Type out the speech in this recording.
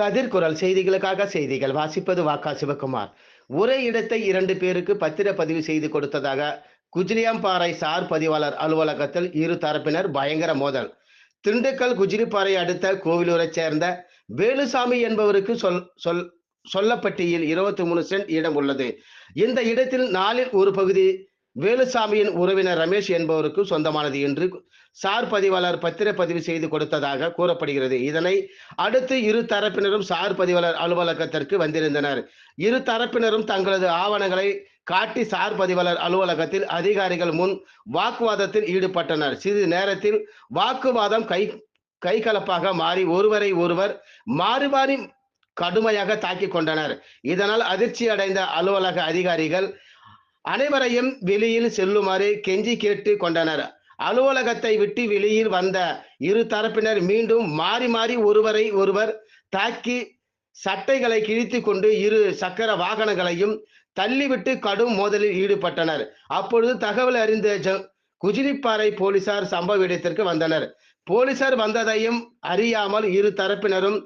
கதிர்குரல் செய்திகளுக்காக செய்திகள். வாசிப்பது வாக்கா சிவகுமார். ஒரே இடத்தை இரண்டு பேருக்கு பத்திரப்பதிவு செய்து கொடுத்ததாக குஜிலியாம்பாறை சார் பதிவாளர் அலுவலகத்தில் இரு தரப்பினர் பயங்கர மோதல். திண்டுக்கல் குஜிலிப்பாறை அடுத்த கோவிலூரைச் சேர்ந்த வேலுசாமி என்பவருக்கு சொல் சொல் சொல்லப்பட்டியில் இருபத்தி மூணு சென்ட் இடம் உள்ளது. இந்த இடத்தில் நாளில் ஒரு பகுதி வேலுசாமியின் உறவினர் ரமேஷ் என்பவருக்கு சொந்தமானது என்று சார் பதிவாளர் பத்திரப்பதிவு செய்து கொடுத்ததாக கூறப்படுகிறது. இதனை அடுத்து இரு தரப்பினரும் சார் பதிவாளர் அலுவலகத்திற்கு வந்திருந்தனர். இரு தரப்பினரும் தங்களது ஆவணங்களை காட்டி சார் பதிவாளர் அலுவலகத்தில் அதிகாரிகள் முன் வாக்குவாதத்தில் ஈடுபட்டனர். சிறிது நேரத்தில் வாக்குவாதம் கை கைகலப்பாக மாறி ஒருவரை ஒருவர் மாறி மாறி கடுமையாக தாக்கிக் கொண்டனர். இதனால் அதிர்ச்சி அடைந்த அலுவலக அதிகாரிகள் அனைவரையும் வெளியில் செல்லுமாறு கெஞ்சி கேட்டு கொண்டனர். அலுவலகத்தை விட்டு வெளியில் வந்த இரு தரப்பினர் மீண்டும் மாறி மாறி ஒருவரை ஒருவர் தாக்கி சட்டைகளை கிழித்து கொண்டு இரு சக்கர வாகனங்களையும் தள்ளிவிட்டு கடும் மோதலில் ஈடுபட்டனர். அப்பொழுது தகவல் அறிந்த ஜ குஜிலிப்பாறை போலீசார் சம்பவ இடத்திற்கு வந்தனர். போலீசார் வந்ததையும் அறியாமல் இரு தரப்பினரும்